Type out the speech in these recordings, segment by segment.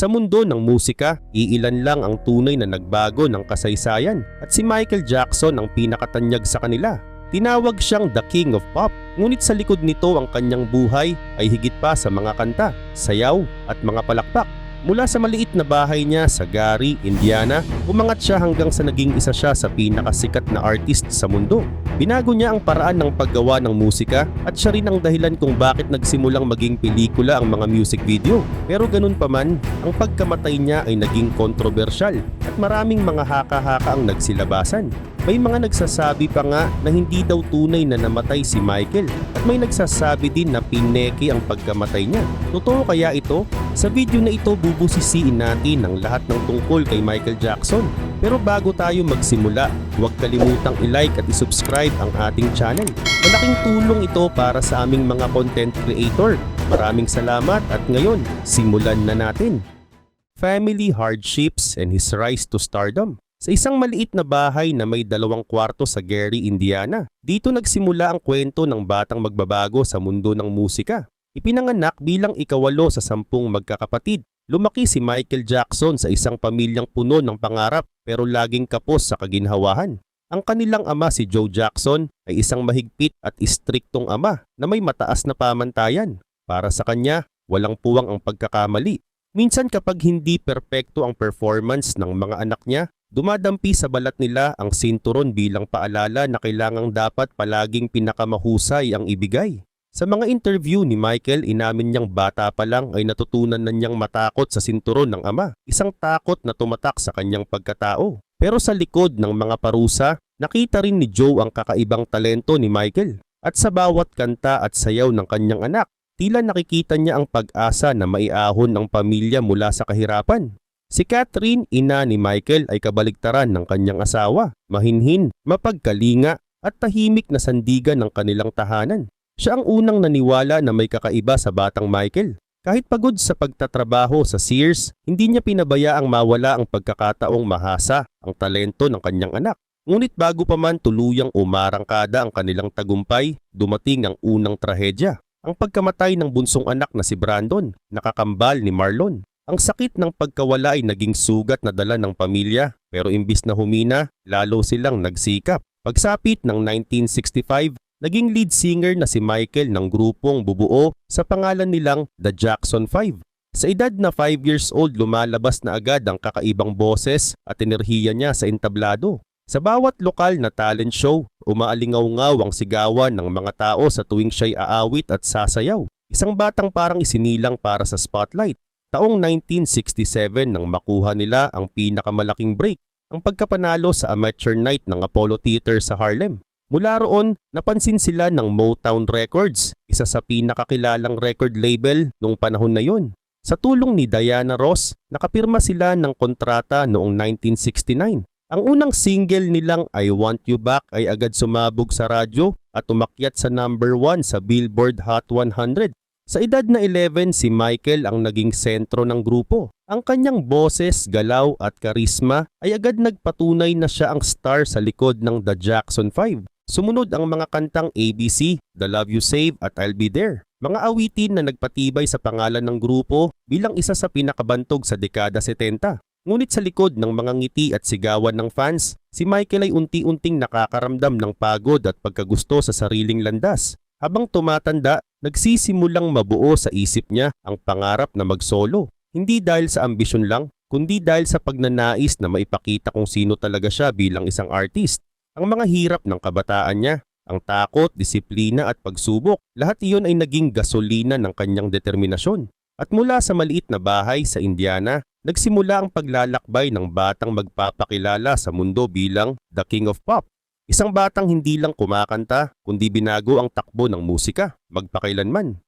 Sa mundo ng musika, iilan lang ang tunay na nagbago ng kasaysayan at si Michael Jackson ang pinakatanyag sa kanila. Tinawag siyang The King of Pop, ngunit sa likod nito ang kanyang buhay ay higit pa sa mga kanta, sayaw at mga palakpak. Mula sa maliit na bahay niya sa Gary, Indiana, umangat siya hanggang sa naging isa siya sa pinakasikat na artist sa mundo. Binago niya ang paraan ng paggawa ng musika at siya rin ang dahilan kung bakit nagsimulang maging pelikula ang mga music video. Pero ganun pa man, ang pagkamatay niya ay naging kontrobersyal at maraming mga haka-haka ang nagsilabasan. May mga nagsasabi pa nga na hindi daw tunay na namatay si Michael at may nagsasabi din na pineke ang pagkamatay niya. Totoo kaya ito? Sa video na ito bubusisiin natin ang lahat ng tungkol kay Michael Jackson. Pero bago tayo magsimula, huwag kalimutang i-like at i-subscribe ang ating channel. Malaking tulong ito para sa aming mga content creator. Maraming salamat at ngayon, simulan na natin. Family hardships and his rise to stardom. Sa isang maliit na bahay na may dalawang kwarto sa Gary, Indiana, dito nagsimula ang kwento ng batang magbabago sa mundo ng musika. Ipinanganak bilang ikawalo sa sampung magkakapatid. Lumaki si Michael Jackson sa isang pamilyang puno ng pangarap pero laging kapos sa kaginhawahan. Ang kanilang ama si Joe Jackson ay isang mahigpit at istriktong ama na may mataas na pamantayan. Para sa kanya, walang puwang ang pagkakamali. Minsan kapag hindi perpekto ang performance ng mga anak niya, Dumadampi sa balat nila ang sinturon bilang paalala na kailangang dapat palaging pinakamahusay ang ibigay. Sa mga interview ni Michael, inamin niyang bata pa lang ay natutunan na niyang matakot sa sinturon ng ama, isang takot na tumatak sa kanyang pagkatao. Pero sa likod ng mga parusa, nakita rin ni Joe ang kakaibang talento ni Michael. At sa bawat kanta at sayaw ng kanyang anak, tila nakikita niya ang pag-asa na maiahon ang pamilya mula sa kahirapan. Si Catherine, ina ni Michael ay kabaligtaran ng kanyang asawa, mahinhin, mapagkalinga at tahimik na sandigan ng kanilang tahanan. Siya ang unang naniwala na may kakaiba sa batang Michael. Kahit pagod sa pagtatrabaho sa Sears, hindi niya pinabayaang mawala ang pagkakataong mahasa ang talento ng kanyang anak. Ngunit bago pa man tuluyang umarangkada ang kanilang tagumpay, dumating ang unang trahedya. Ang pagkamatay ng bunsong anak na si Brandon, nakakambal ni Marlon. Ang sakit ng pagkawala ay naging sugat na dala ng pamilya pero imbis na humina, lalo silang nagsikap. Pagsapit ng 1965, naging lead singer na si Michael ng grupong bubuo sa pangalan nilang The Jackson 5. Sa edad na 5 years old, lumalabas na agad ang kakaibang boses at enerhiya niya sa entablado. Sa bawat lokal na talent show, umaalingaw-ngaw ang sigawan ng mga tao sa tuwing siya'y aawit at sasayaw. Isang batang parang isinilang para sa spotlight. Taong 1967 nang makuha nila ang pinakamalaking break, ang pagkapanalo sa amateur night ng Apollo Theater sa Harlem. Mula roon, napansin sila ng Motown Records, isa sa pinakakilalang record label noong panahon na yon. Sa tulong ni Diana Ross, nakapirma sila ng kontrata noong 1969. Ang unang single nilang I Want You Back ay agad sumabog sa radyo at umakyat sa number 1 sa Billboard Hot 100 sa edad na 11, si Michael ang naging sentro ng grupo. Ang kanyang boses, galaw at karisma ay agad nagpatunay na siya ang star sa likod ng The Jackson 5. Sumunod ang mga kantang ABC, The Love You Save at I'll Be There. Mga awitin na nagpatibay sa pangalan ng grupo bilang isa sa pinakabantog sa dekada 70. Ngunit sa likod ng mga ngiti at sigawan ng fans, si Michael ay unti-unting nakakaramdam ng pagod at pagkagusto sa sariling landas. Habang tumatanda, nagsisimulang mabuo sa isip niya ang pangarap na magsolo. Hindi dahil sa ambisyon lang, kundi dahil sa pagnanais na maipakita kung sino talaga siya bilang isang artist. Ang mga hirap ng kabataan niya, ang takot, disiplina at pagsubok, lahat iyon ay naging gasolina ng kanyang determinasyon. At mula sa maliit na bahay sa Indiana, nagsimula ang paglalakbay ng batang magpapakilala sa mundo bilang The King of Pop. Isang batang hindi lang kumakanta, kundi binago ang takbo ng musika, magpakailanman.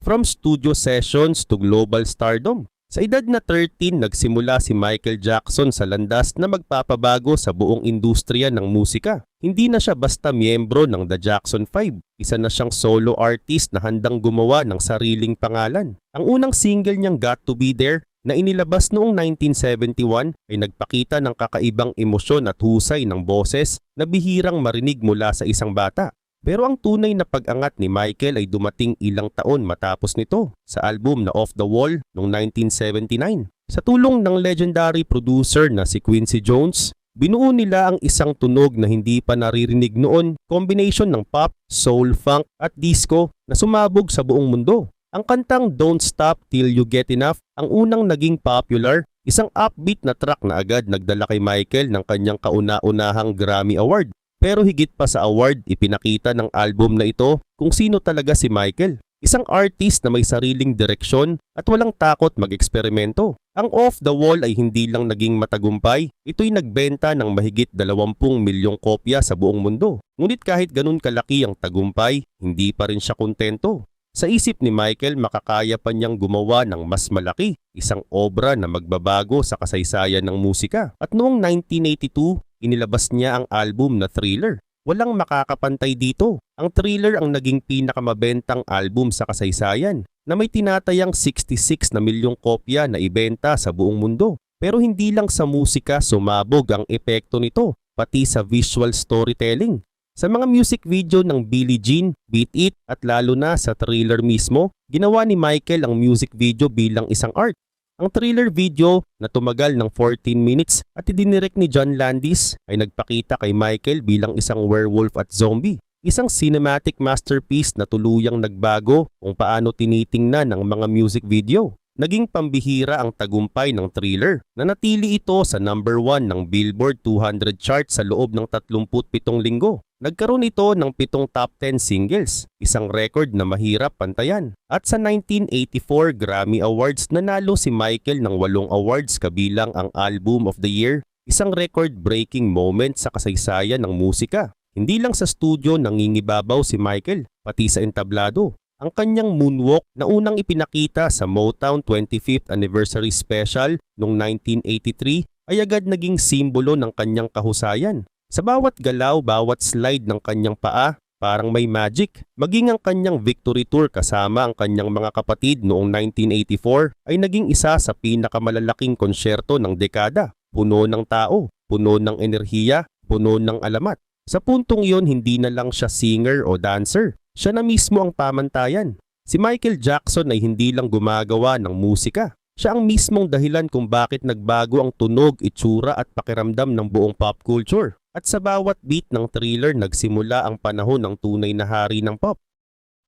From studio sessions to global stardom, sa edad na 13 nagsimula si Michael Jackson sa landas na magpapabago sa buong industriya ng musika. Hindi na siya basta miyembro ng The Jackson 5. Isa na siyang solo artist na handang gumawa ng sariling pangalan. Ang unang single niyang Got To Be There na inilabas noong 1971 ay nagpakita ng kakaibang emosyon at husay ng boses na bihirang marinig mula sa isang bata. Pero ang tunay na pag-angat ni Michael ay dumating ilang taon matapos nito sa album na Off the Wall noong 1979. Sa tulong ng legendary producer na si Quincy Jones, binuo nila ang isang tunog na hindi pa naririnig noon, combination ng pop, soul, funk at disco na sumabog sa buong mundo. Ang kantang Don't Stop Till You Get Enough ang unang naging popular, isang upbeat na track na agad nagdala kay Michael ng kanyang kauna-unahang Grammy Award. Pero higit pa sa award, ipinakita ng album na ito kung sino talaga si Michael. Isang artist na may sariling direksyon at walang takot mag-eksperimento. Ang Off the Wall ay hindi lang naging matagumpay, ito'y nagbenta ng mahigit 20 milyong kopya sa buong mundo. Ngunit kahit ganun kalaki ang tagumpay, hindi pa rin siya kontento. Sa isip ni Michael, makakaya pa niyang gumawa ng mas malaki, isang obra na magbabago sa kasaysayan ng musika. At noong 1982, inilabas niya ang album na Thriller. Walang makakapantay dito. Ang Thriller ang naging pinakamabentang album sa kasaysayan na may tinatayang 66 na milyong kopya na ibenta sa buong mundo. Pero hindi lang sa musika sumabog ang epekto nito, pati sa visual storytelling. Sa mga music video ng Billie Jean, Beat It at lalo na sa thriller mismo, ginawa ni Michael ang music video bilang isang art. Ang thriller video na tumagal ng 14 minutes at idinirect ni John Landis ay nagpakita kay Michael bilang isang werewolf at zombie. Isang cinematic masterpiece na tuluyang nagbago kung paano tinitingnan ng mga music video. Naging pambihira ang tagumpay ng thriller. Nanatili ito sa number 1 ng Billboard 200 chart sa loob ng 37 linggo. Nagkaroon ito ng pitong top 10 singles, isang record na mahirap pantayan. At sa 1984 Grammy Awards nanalo si Michael ng walong awards kabilang ang Album of the Year, isang record-breaking moment sa kasaysayan ng musika. Hindi lang sa studio nangingibabaw si Michael, pati sa entablado. Ang kanyang moonwalk na unang ipinakita sa Motown 25th Anniversary Special noong 1983 ay agad naging simbolo ng kanyang kahusayan. Sa bawat galaw, bawat slide ng kanyang paa, parang may magic. Maging ang kanyang victory tour kasama ang kanyang mga kapatid noong 1984 ay naging isa sa pinakamalalaking konsyerto ng dekada. Puno ng tao, puno ng enerhiya, puno ng alamat. Sa puntong iyon, hindi na lang siya singer o dancer. Siya na mismo ang pamantayan. Si Michael Jackson ay hindi lang gumagawa ng musika. Siya ang mismong dahilan kung bakit nagbago ang tunog, itsura at pakiramdam ng buong pop culture. At sa bawat beat ng thriller nagsimula ang panahon ng tunay na hari ng pop.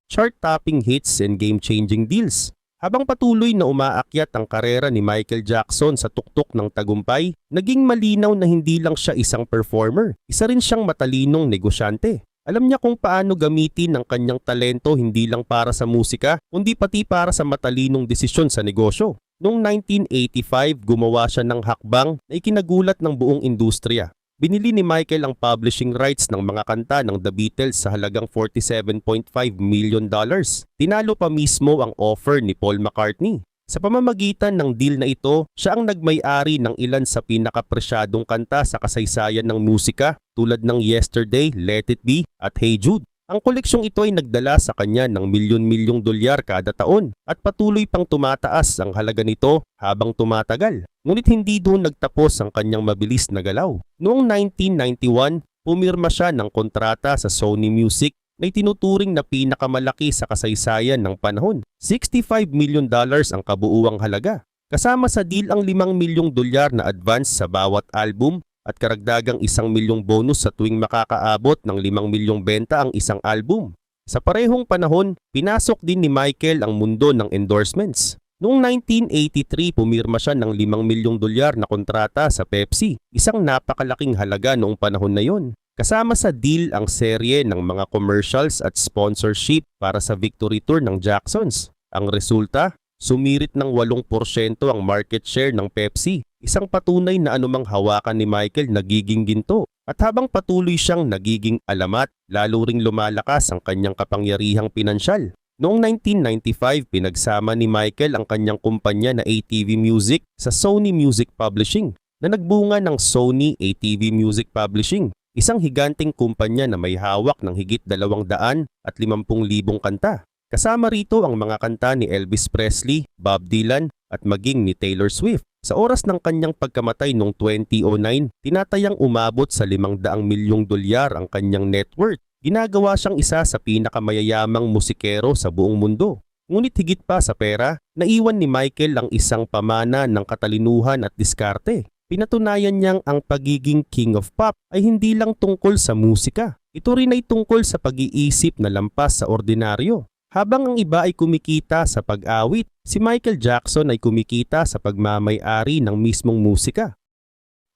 Chart-topping hits and game-changing deals. Habang patuloy na umaakyat ang karera ni Michael Jackson sa tuktok ng tagumpay, naging malinaw na hindi lang siya isang performer, isa rin siyang matalinong negosyante. Alam niya kung paano gamitin ang kanyang talento hindi lang para sa musika, kundi pati para sa matalinong desisyon sa negosyo. Noong 1985, gumawa siya ng hakbang na ikinagulat ng buong industriya. Binili ni Michael ang publishing rights ng mga kanta ng The Beatles sa halagang 47.5 million dollars. Tinalo pa mismo ang offer ni Paul McCartney. Sa pamamagitan ng deal na ito, siya ang nagmay-ari ng ilan sa pinakapresyadong kanta sa kasaysayan ng musika tulad ng Yesterday, Let It Be at Hey Jude. Ang koleksyong ito ay nagdala sa kanya ng milyon-milyong dolyar kada taon at patuloy pang tumataas ang halaga nito habang tumatagal. Ngunit hindi doon nagtapos ang kanyang mabilis na galaw. Noong 1991, pumirma siya ng kontrata sa Sony Music na itinuturing na pinakamalaki sa kasaysayan ng panahon. 65 million dollars ang kabuuang halaga. Kasama sa deal ang 5 milyong dolyar na advance sa bawat album at karagdagang isang milyong bonus sa tuwing makakaabot ng 5 milyong benta ang isang album. Sa parehong panahon, pinasok din ni Michael ang mundo ng endorsements. Noong 1983, pumirma siya ng 5 milyong dolyar na kontrata sa Pepsi, isang napakalaking halaga noong panahon na yon. Kasama sa deal ang serye ng mga commercials at sponsorship para sa victory tour ng Jacksons. Ang resulta, sumirit ng 8% ang market share ng Pepsi Isang patunay na anumang hawakan ni Michael nagiging ginto. At habang patuloy siyang nagiging alamat, lalo ring lumalakas ang kanyang kapangyarihang pinansyal. Noong 1995, pinagsama ni Michael ang kanyang kumpanya na ATV Music sa Sony Music Publishing na nagbunga ng Sony ATV Music Publishing, isang higanting kumpanya na may hawak ng higit 200 at 50,000 kanta. Kasama rito ang mga kanta ni Elvis Presley, Bob Dylan at maging ni Taylor Swift. Sa oras ng kanyang pagkamatay noong 2009, tinatayang umabot sa 500 milyong dolyar ang kanyang net worth. Ginagawa siyang isa sa pinakamayayamang musikero sa buong mundo. Ngunit higit pa sa pera, naiwan ni Michael ang isang pamana ng katalinuhan at diskarte. Pinatunayan niyang ang pagiging king of pop ay hindi lang tungkol sa musika. Ito rin ay tungkol sa pag-iisip na lampas sa ordinaryo. Habang ang iba ay kumikita sa pag-awit, si Michael Jackson ay kumikita sa pagmamay-ari ng mismong musika.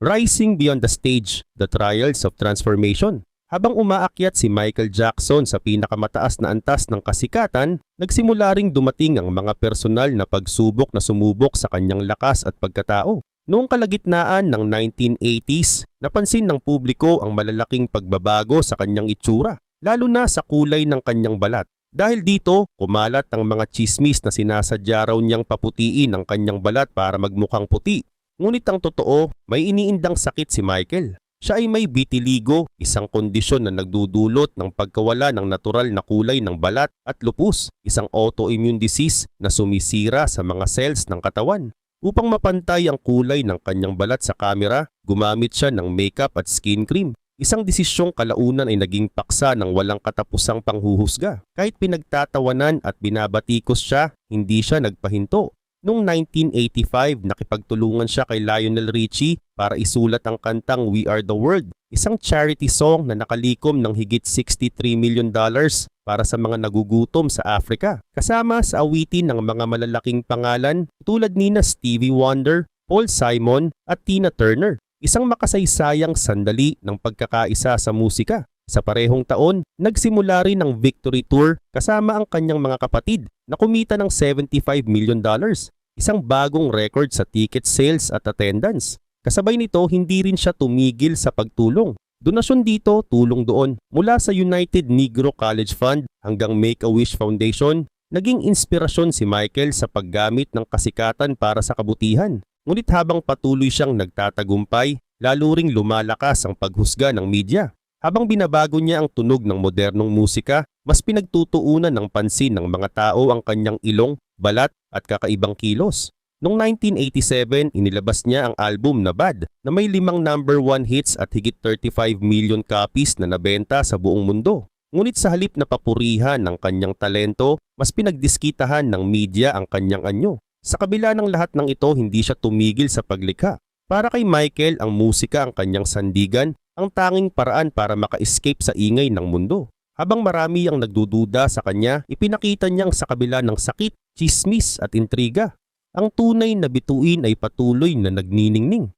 Rising Beyond the Stage, The Trials of Transformation. Habang umaakyat si Michael Jackson sa pinakamataas na antas ng kasikatan, nagsimula ring dumating ang mga personal na pagsubok na sumubok sa kanyang lakas at pagkatao. Noong kalagitnaan ng 1980s, napansin ng publiko ang malalaking pagbabago sa kanyang itsura, lalo na sa kulay ng kanyang balat. Dahil dito, kumalat ang mga chismis na sinasadya raw niyang paputiin ang kanyang balat para magmukhang puti. Ngunit ang totoo, may iniindang sakit si Michael. Siya ay may vitiligo, isang kondisyon na nagdudulot ng pagkawala ng natural na kulay ng balat at lupus, isang autoimmune disease na sumisira sa mga cells ng katawan. Upang mapantay ang kulay ng kanyang balat sa kamera, gumamit siya ng makeup at skin cream. Isang desisyong kalaunan ay naging paksa ng walang katapusang panghuhusga. Kahit pinagtatawanan at binabatikos siya, hindi siya nagpahinto. Noong 1985, nakipagtulungan siya kay Lionel Richie para isulat ang kantang We Are the World, isang charity song na nakalikom ng higit 63 million dollars para sa mga nagugutom sa Africa. Kasama sa awitin ng mga malalaking pangalan tulad ni na Stevie Wonder, Paul Simon at Tina Turner. Isang makasaysayang sandali ng pagkakaisa sa musika. Sa parehong taon, nagsimula rin ang Victory Tour kasama ang kanyang mga kapatid na kumita ng 75 million dollars, isang bagong record sa ticket sales at attendance. Kasabay nito, hindi rin siya tumigil sa pagtulong. Donasyon dito, tulong doon. Mula sa United Negro College Fund hanggang Make-A-Wish Foundation, naging inspirasyon si Michael sa paggamit ng kasikatan para sa kabutihan. Ngunit habang patuloy siyang nagtatagumpay, lalo ring lumalakas ang paghusga ng media. Habang binabago niya ang tunog ng modernong musika, mas pinagtutuunan ng pansin ng mga tao ang kanyang ilong, balat at kakaibang kilos. Noong 1987, inilabas niya ang album na Bad na may limang number one hits at higit 35 million copies na nabenta sa buong mundo. Ngunit sa halip na papurihan ng kanyang talento, mas pinagdiskitahan ng media ang kanyang anyo. Sa kabila ng lahat ng ito, hindi siya tumigil sa paglikha. Para kay Michael, ang musika ang kanyang sandigan ang tanging paraan para maka-escape sa ingay ng mundo. Habang marami ang nagdududa sa kanya, ipinakita niyang sa kabila ng sakit, chismis at intriga, ang tunay na bituin ay patuloy na nagniningning.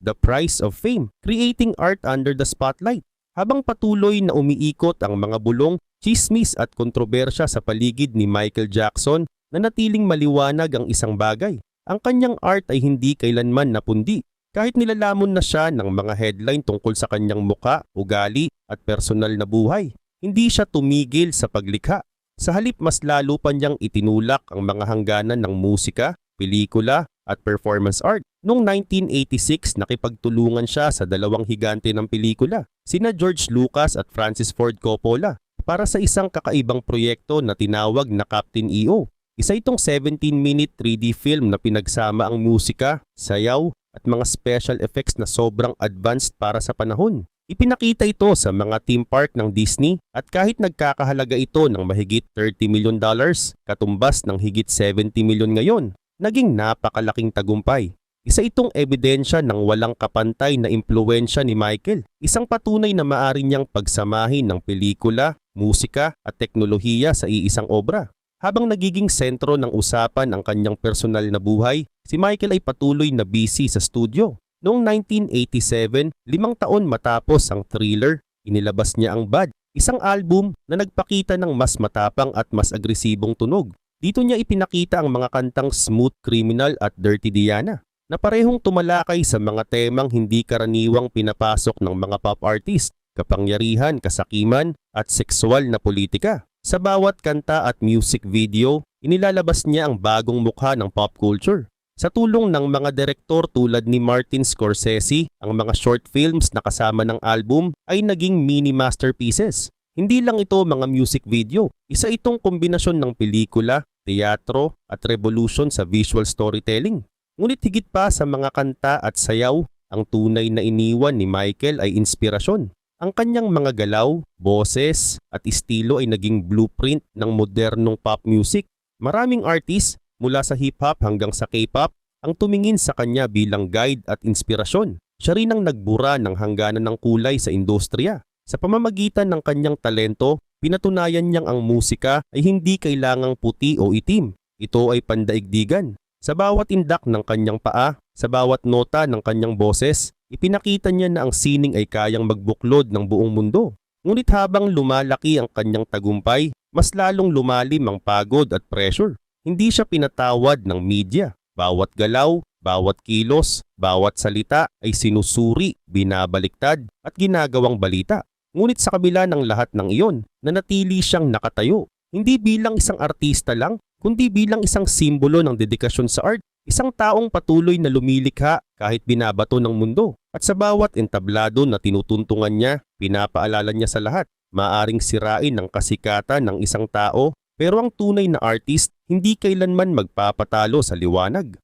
The Price of Fame, Creating Art Under the Spotlight. Habang patuloy na umiikot ang mga bulong, chismis at kontrobersya sa paligid ni Michael Jackson, nanatiling maliwanag ang isang bagay. Ang kanyang art ay hindi kailanman napundi kahit nilalamon na siya ng mga headline tungkol sa kanyang muka, ugali at personal na buhay, hindi siya tumigil sa paglikha. Sa halip mas lalo pa niyang itinulak ang mga hangganan ng musika, pelikula at performance art. Noong 1986, nakipagtulungan siya sa dalawang higante ng pelikula, sina George Lucas at Francis Ford Coppola, para sa isang kakaibang proyekto na tinawag na Captain EO. Isa itong 17-minute 3D film na pinagsama ang musika, sayaw at mga special effects na sobrang advanced para sa panahon. Ipinakita ito sa mga theme park ng Disney at kahit nagkakahalaga ito ng mahigit 30 million dollars, katumbas ng higit 70 million ngayon, naging napakalaking tagumpay. Isa itong ebidensya ng walang kapantay na impluensya ni Michael, isang patunay na maari niyang pagsamahin ng pelikula, musika at teknolohiya sa iisang obra. Habang nagiging sentro ng usapan ang kanyang personal na buhay, si Michael ay patuloy na busy sa studio. Noong 1987, limang taon matapos ang thriller, inilabas niya ang Bad, isang album na nagpakita ng mas matapang at mas agresibong tunog. Dito niya ipinakita ang mga kantang Smooth Criminal at Dirty Diana na parehong tumalakay sa mga temang hindi karaniwang pinapasok ng mga pop artist, kapangyarihan, kasakiman at sexual na politika. Sa bawat kanta at music video, inilalabas niya ang bagong mukha ng pop culture. Sa tulong ng mga direktor tulad ni Martin Scorsese, ang mga short films na kasama ng album ay naging mini masterpieces. Hindi lang ito mga music video, isa itong kombinasyon ng pelikula, teatro at revolution sa visual storytelling. Ngunit higit pa sa mga kanta at sayaw, ang tunay na iniwan ni Michael ay inspirasyon. Ang kanyang mga galaw, boses at estilo ay naging blueprint ng modernong pop music. Maraming artist mula sa hip-hop hanggang sa K-pop ang tumingin sa kanya bilang guide at inspirasyon. Siya rin ang nagbura ng hangganan ng kulay sa industriya. Sa pamamagitan ng kanyang talento, pinatunayan niyang ang musika ay hindi kailangang puti o itim. Ito ay pandaigdigan. Sa bawat indak ng kanyang paa, sa bawat nota ng kanyang boses, ipinakita niya na ang sining ay kayang magbuklod ng buong mundo. Ngunit habang lumalaki ang kanyang tagumpay, mas lalong lumalim ang pagod at pressure. Hindi siya pinatawad ng media. Bawat galaw, bawat kilos, bawat salita ay sinusuri, binabaliktad at ginagawang balita. Ngunit sa kabila ng lahat ng iyon, nanatili siyang nakatayo. Hindi bilang isang artista lang, kundi bilang isang simbolo ng dedikasyon sa art. Isang taong patuloy na lumilikha kahit binabato ng mundo. At sa bawat entablado na tinutuntungan niya, pinapaalala niya sa lahat. Maaring sirain ang kasikatan ng isang tao, pero ang tunay na artist hindi kailanman magpapatalo sa liwanag.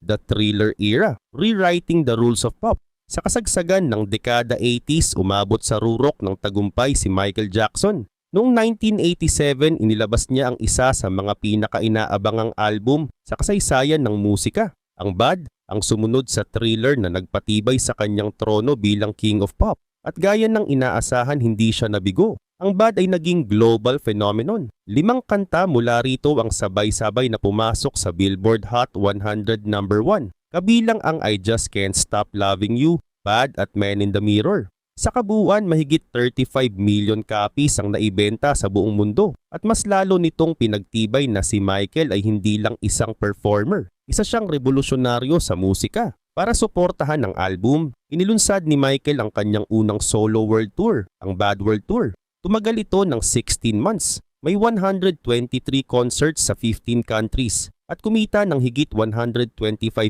The Thriller Era, Rewriting the Rules of Pop. Sa kasagsagan ng dekada 80s, umabot sa rurok ng tagumpay si Michael Jackson. Noong 1987, inilabas niya ang isa sa mga pinakainaabangang album sa kasaysayan ng musika, ang Bad, ang sumunod sa thriller na nagpatibay sa kanyang trono bilang King of Pop. At gaya ng inaasahan, hindi siya nabigo. Ang Bad ay naging global phenomenon. Limang kanta mula rito ang sabay-sabay na pumasok sa Billboard Hot 100 number 1, kabilang ang I Just Can't Stop Loving You, Bad at Man in the Mirror. Sa kabuuan, mahigit 35 million copies ang naibenta sa buong mundo at mas lalo nitong pinagtibay na si Michael ay hindi lang isang performer. Isa siyang revolusyonaryo sa musika. Para suportahan ang album, inilunsad ni Michael ang kanyang unang solo world tour, ang Bad World Tour. Tumagal ito ng 16 months. May 123 concerts sa 15 countries at kumita ng higit 125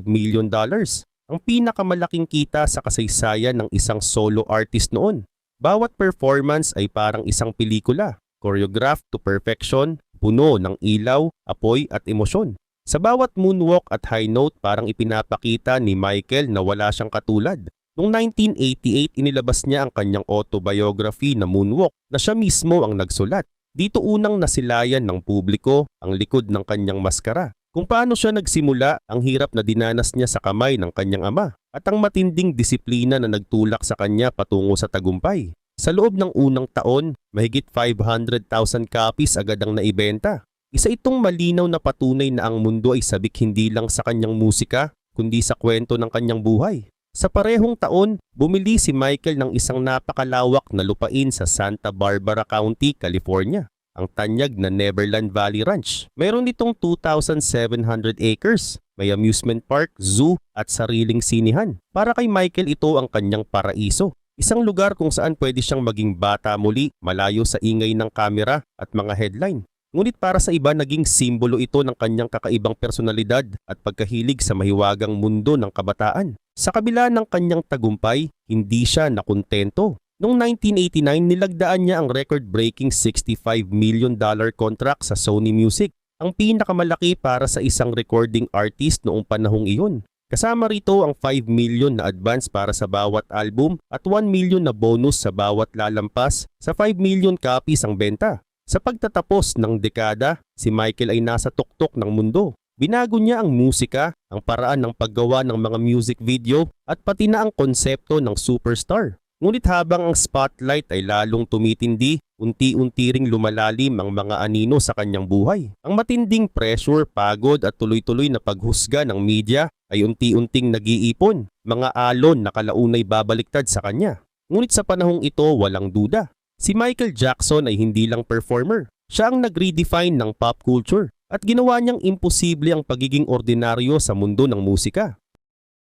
million dollars ang pinakamalaking kita sa kasaysayan ng isang solo artist noon. Bawat performance ay parang isang pelikula, choreographed to perfection, puno ng ilaw, apoy at emosyon. Sa bawat moonwalk at high note parang ipinapakita ni Michael na wala siyang katulad. Noong 1988 inilabas niya ang kanyang autobiography na Moonwalk na siya mismo ang nagsulat. Dito unang nasilayan ng publiko ang likod ng kanyang maskara. Kung paano siya nagsimula, ang hirap na dinanas niya sa kamay ng kanyang ama at ang matinding disiplina na nagtulak sa kanya patungo sa tagumpay. Sa loob ng unang taon, mahigit 500,000 copies agad ang naibenta. Isa itong malinaw na patunay na ang mundo ay sabik hindi lang sa kanyang musika, kundi sa kwento ng kanyang buhay. Sa parehong taon, bumili si Michael ng isang napakalawak na lupain sa Santa Barbara County, California ang tanyag na Neverland Valley Ranch. Mayroon itong 2,700 acres, may amusement park, zoo at sariling sinihan. Para kay Michael ito ang kanyang paraiso. Isang lugar kung saan pwede siyang maging bata muli, malayo sa ingay ng kamera at mga headline. Ngunit para sa iba naging simbolo ito ng kanyang kakaibang personalidad at pagkahilig sa mahiwagang mundo ng kabataan. Sa kabila ng kanyang tagumpay, hindi siya nakontento. Noong 1989, nilagdaan niya ang record-breaking $65 million contract sa Sony Music, ang pinakamalaki para sa isang recording artist noong panahong iyon. Kasama rito ang 5 million na advance para sa bawat album at 1 million na bonus sa bawat lalampas sa 5 million copies ang benta. Sa pagtatapos ng dekada, si Michael ay nasa tuktok ng mundo. Binago niya ang musika, ang paraan ng paggawa ng mga music video at pati na ang konsepto ng superstar. Ngunit habang ang spotlight ay lalong tumitindi, unti-unti ring lumalalim ang mga anino sa kanyang buhay. Ang matinding pressure, pagod at tuloy-tuloy na paghusga ng media ay unti-unting nag-iipon, mga alon na kalaunay babaliktad sa kanya. Ngunit sa panahong ito walang duda. Si Michael Jackson ay hindi lang performer. Siya ang nag-redefine ng pop culture at ginawa niyang imposible ang pagiging ordinaryo sa mundo ng musika.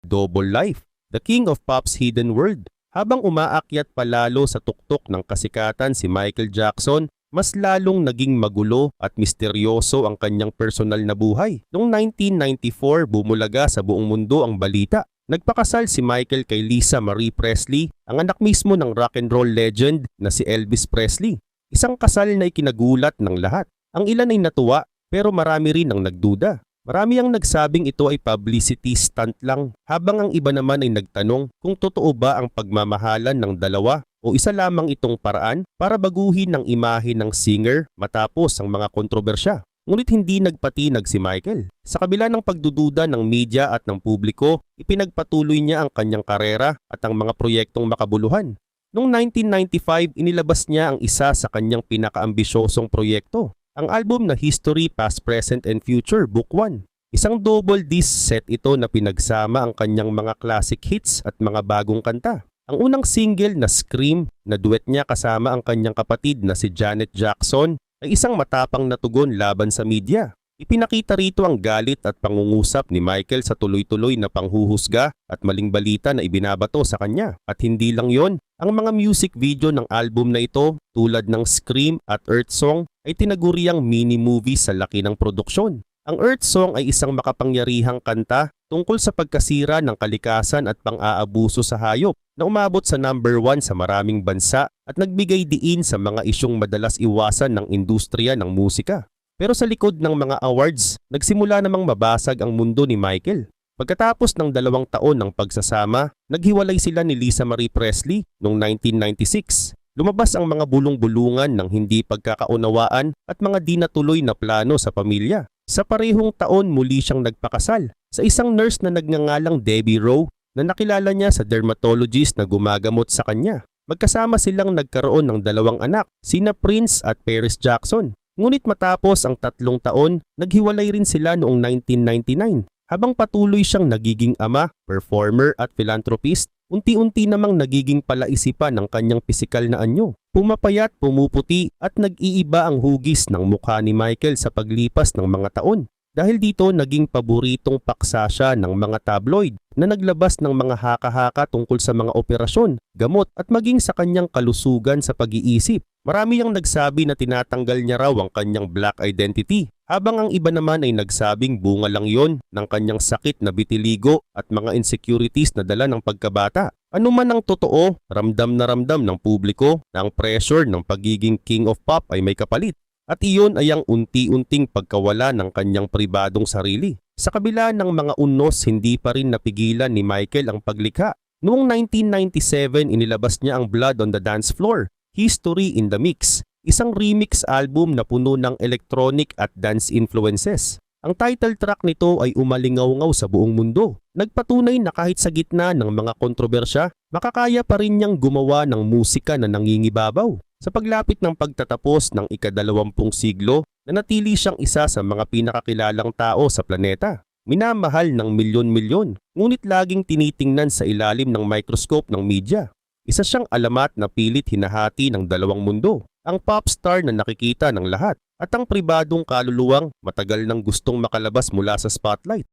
Double Life, The King of Pop's Hidden World. Habang umaakyat palalo sa tuktok ng kasikatan si Michael Jackson, mas lalong naging magulo at misteryoso ang kanyang personal na buhay. Noong 1994, bumulaga sa buong mundo ang balita Nagpakasal si Michael kay Lisa Marie Presley, ang anak mismo ng rock and roll legend na si Elvis Presley. Isang kasal na ikinagulat ng lahat. Ang ilan ay natuwa pero marami rin ang nagduda. Marami ang nagsabing ito ay publicity stunt lang habang ang iba naman ay nagtanong kung totoo ba ang pagmamahalan ng dalawa o isa lamang itong paraan para baguhin ang imahe ng singer matapos ang mga kontrobersya. ngunit hindi nagpatinag si Michael. Sa kabila ng pagdududa ng media at ng publiko, ipinagpatuloy niya ang kanyang karera at ang mga proyektong makabuluhan. Noong 1995, inilabas niya ang isa sa kanyang pinakaambisyosong proyekto, ang album na History, Past, Present, and Future, Book 1. Isang double disc set ito na pinagsama ang kanyang mga classic hits at mga bagong kanta. Ang unang single na Scream na duet niya kasama ang kanyang kapatid na si Janet Jackson ay isang matapang na tugon laban sa media. Ipinakita rito ang galit at pangungusap ni Michael sa tuloy-tuloy na panghuhusga at maling balita na ibinabato sa kanya. At hindi lang yon, ang mga music video ng album na ito tulad ng Scream at Earth Song ay tinaguriang mini-movie sa laki ng produksyon. Ang Earth Song ay isang makapangyarihang kanta tungkol sa pagkasira ng kalikasan at pang-aabuso sa hayop na umabot sa number one sa maraming bansa at nagbigay diin sa mga isyong madalas iwasan ng industriya ng musika. Pero sa likod ng mga awards, nagsimula namang mabasag ang mundo ni Michael. Pagkatapos ng dalawang taon ng pagsasama, naghiwalay sila ni Lisa Marie Presley noong 1996. Lumabas ang mga bulong-bulungan ng hindi pagkakaunawaan at mga di natuloy na plano sa pamilya. Sa parehong taon muli siyang nagpakasal sa isang nurse na nagngangalang Debbie Rowe na nakilala niya sa dermatologist na gumagamot sa kanya. Magkasama silang nagkaroon ng dalawang anak, sina Prince at Paris Jackson. Ngunit matapos ang tatlong taon, naghiwalay rin sila noong 1999. Habang patuloy siyang nagiging ama, performer at philanthropist, unti-unti namang nagiging palaisipan ng kanyang pisikal na anyo. Pumapayat, pumuputi at nag-iiba ang hugis ng mukha ni Michael sa paglipas ng mga taon. Dahil dito naging paboritong paksa siya ng mga tabloid na naglabas ng mga haka-haka tungkol sa mga operasyon, gamot at maging sa kanyang kalusugan sa pag-iisip. Marami ang nagsabi na tinatanggal niya raw ang kanyang black identity, habang ang iba naman ay nagsabing bunga lang yon ng kanyang sakit na bitiligo at mga insecurities na dala ng pagkabata. Ano man ang totoo, ramdam na ramdam ng publiko na ang pressure ng pagiging king of pop ay may kapalit. At iyon ay ang unti-unting pagkawala ng kanyang pribadong sarili. Sa kabila ng mga unos, hindi pa rin napigilan ni Michael ang paglikha. Noong 1997, inilabas niya ang Blood on the Dance Floor, History in the Mix, isang remix album na puno ng electronic at dance influences. Ang title track nito ay umalingaw-ngaw sa buong mundo. Nagpatunay na kahit sa gitna ng mga kontrobersya, makakaya pa rin niyang gumawa ng musika na nangingibabaw. Sa paglapit ng pagtatapos ng ikadalawampung siglo, nanatili siyang isa sa mga pinakakilalang tao sa planeta. Minamahal ng milyon-milyon, ngunit laging tinitingnan sa ilalim ng microscope ng media. Isa siyang alamat na pilit hinahati ng dalawang mundo, ang pop star na nakikita ng lahat at ang pribadong kaluluwang matagal nang gustong makalabas mula sa spotlight.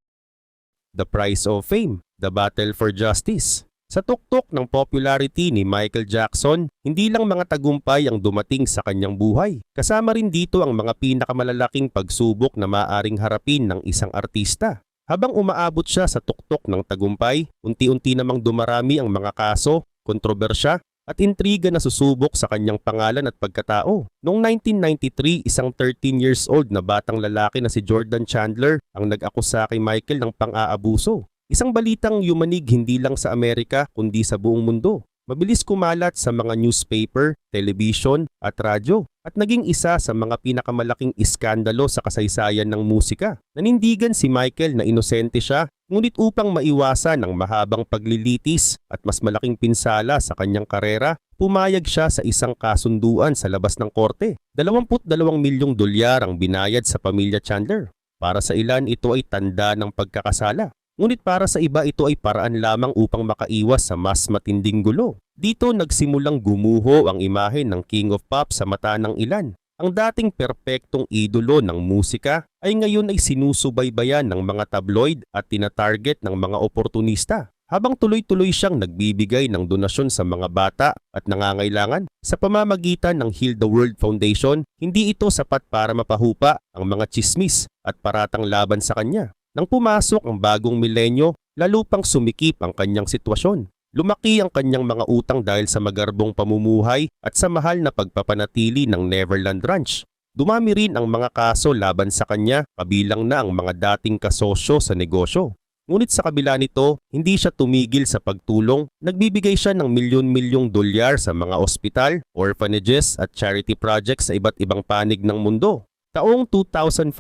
The Price of Fame, The Battle for Justice. Sa tuktok ng popularity ni Michael Jackson, hindi lang mga tagumpay ang dumating sa kanyang buhay. Kasama rin dito ang mga pinakamalalaking pagsubok na maaring harapin ng isang artista. Habang umaabot siya sa tuktok ng tagumpay, unti-unti namang dumarami ang mga kaso, kontrobersya at intriga na susubok sa kanyang pangalan at pagkatao. Noong 1993, isang 13 years old na batang lalaki na si Jordan Chandler ang nag-akusa kay Michael ng pang-aabuso. Isang balitang yumanig hindi lang sa Amerika kundi sa buong mundo. Mabilis kumalat sa mga newspaper, television at radyo at naging isa sa mga pinakamalaking iskandalo sa kasaysayan ng musika. Nanindigan si Michael na inosente siya ngunit upang maiwasan ang mahabang paglilitis at mas malaking pinsala sa kanyang karera, pumayag siya sa isang kasunduan sa labas ng korte. 22 milyong dolyar ang binayad sa pamilya Chandler. Para sa ilan ito ay tanda ng pagkakasala. Ngunit para sa iba ito ay paraan lamang upang makaiwas sa mas matinding gulo. Dito nagsimulang gumuho ang imahe ng King of Pop sa mata ng ilan. Ang dating perpektong idolo ng musika ay ngayon ay sinusubaybayan ng mga tabloid at tinatarget ng mga oportunista. Habang tuloy-tuloy siyang nagbibigay ng donasyon sa mga bata at nangangailangan sa pamamagitan ng Heal the World Foundation, hindi ito sapat para mapahupa ang mga chismis at paratang laban sa kanya. Nang pumasok ang bagong milenyo, lalo pang sumikip ang kanyang sitwasyon. Lumaki ang kanyang mga utang dahil sa magarbong pamumuhay at sa mahal na pagpapanatili ng Neverland Ranch. Dumami rin ang mga kaso laban sa kanya, kabilang na ang mga dating kasosyo sa negosyo. Ngunit sa kabila nito, hindi siya tumigil sa pagtulong. Nagbibigay siya ng milyon-milyong dolyar sa mga ospital, orphanages at charity projects sa iba't ibang panig ng mundo. Taong 2005,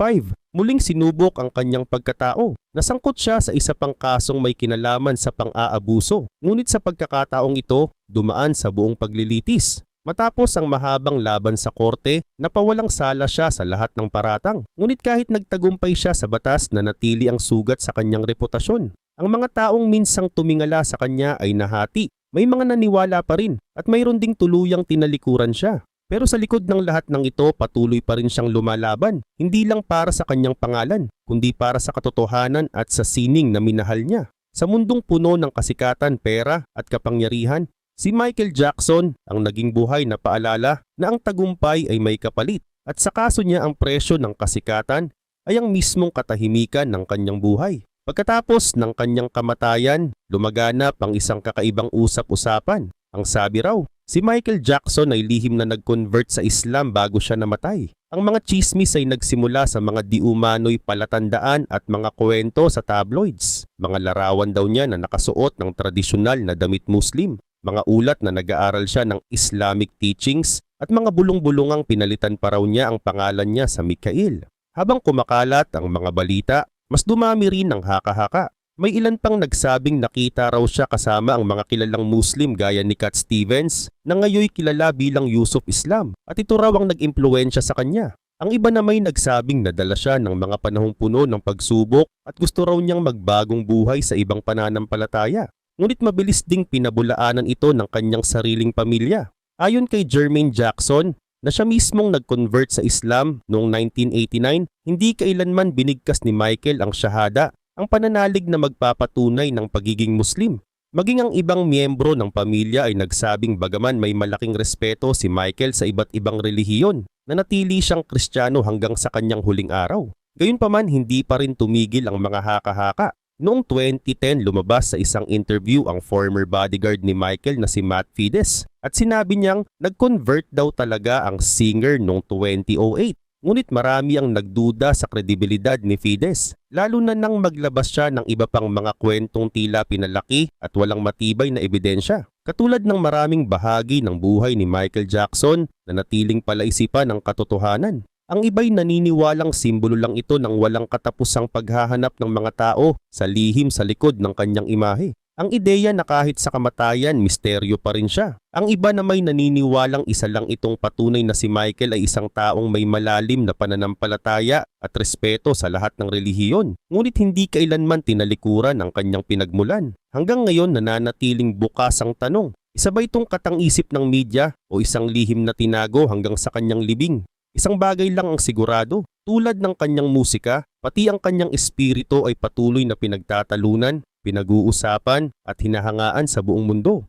muling sinubok ang kanyang pagkatao. Nasangkot siya sa isa pang kasong may kinalaman sa pang-aabuso. Ngunit sa pagkakataong ito, dumaan sa buong paglilitis. Matapos ang mahabang laban sa korte, napawalang sala siya sa lahat ng paratang. Ngunit kahit nagtagumpay siya sa batas na natili ang sugat sa kanyang reputasyon. Ang mga taong minsang tumingala sa kanya ay nahati. May mga naniwala pa rin at mayroon ding tuluyang tinalikuran siya. Pero sa likod ng lahat ng ito, patuloy pa rin siyang lumalaban. Hindi lang para sa kanyang pangalan, kundi para sa katotohanan at sa sining na minahal niya. Sa mundong puno ng kasikatan, pera at kapangyarihan, si Michael Jackson ang naging buhay na paalala na ang tagumpay ay may kapalit. At sa kaso niya ang presyo ng kasikatan ay ang mismong katahimikan ng kanyang buhay. Pagkatapos ng kanyang kamatayan, lumaganap ang isang kakaibang usap-usapan. Ang sabi raw, Si Michael Jackson ay lihim na nag-convert sa Islam bago siya namatay. Ang mga chismis ay nagsimula sa mga diumano'y palatandaan at mga kwento sa tabloids. Mga larawan daw niya na nakasuot ng tradisyonal na damit Muslim. Mga ulat na nag-aaral siya ng Islamic teachings at mga bulong-bulungang pinalitan pa raw niya ang pangalan niya sa Mikael. Habang kumakalat ang mga balita, mas dumami rin ang haka-haka. May ilan pang nagsabing nakita raw siya kasama ang mga kilalang Muslim gaya ni Cat Stevens na ngayoy kilala bilang Yusuf Islam at ito raw ang nag-impluensya sa kanya. Ang iba na may nagsabing nadala siya ng mga panahong puno ng pagsubok at gusto raw niyang magbagong buhay sa ibang pananampalataya. Ngunit mabilis ding pinabulaanan ito ng kanyang sariling pamilya. Ayon kay Jermaine Jackson, na siya mismong nag-convert sa Islam noong 1989, hindi kailanman binigkas ni Michael ang shahada ang pananalig na magpapatunay ng pagiging Muslim. Maging ang ibang miyembro ng pamilya ay nagsabing bagaman may malaking respeto si Michael sa iba't ibang relihiyon, na natili siyang kristyano hanggang sa kanyang huling araw. Gayunpaman hindi pa rin tumigil ang mga haka-haka. Noong 2010 lumabas sa isang interview ang former bodyguard ni Michael na si Matt Fides at sinabi niyang nag-convert daw talaga ang singer noong 2008 Ngunit marami ang nagduda sa kredibilidad ni Fides, lalo na nang maglabas siya ng iba pang mga kwentong tila pinalaki at walang matibay na ebidensya. Katulad ng maraming bahagi ng buhay ni Michael Jackson na natiling palaisipan ng katotohanan. Ang iba'y naniniwalang simbolo lang ito ng walang katapusang paghahanap ng mga tao sa lihim sa likod ng kanyang imahe. Ang ideya na kahit sa kamatayan, misteryo pa rin siya. Ang iba na may naniniwalang isa lang itong patunay na si Michael ay isang taong may malalim na pananampalataya at respeto sa lahat ng relihiyon. Ngunit hindi kailanman tinalikuran ang kanyang pinagmulan. Hanggang ngayon nananatiling bukas ang tanong, isa ba itong katang-isip ng media o isang lihim na tinago hanggang sa kanyang libing? Isang bagay lang ang sigurado, tulad ng kanyang musika, pati ang kanyang espiritu ay patuloy na pinagtatalunan pinag-uusapan at hinahangaan sa buong mundo.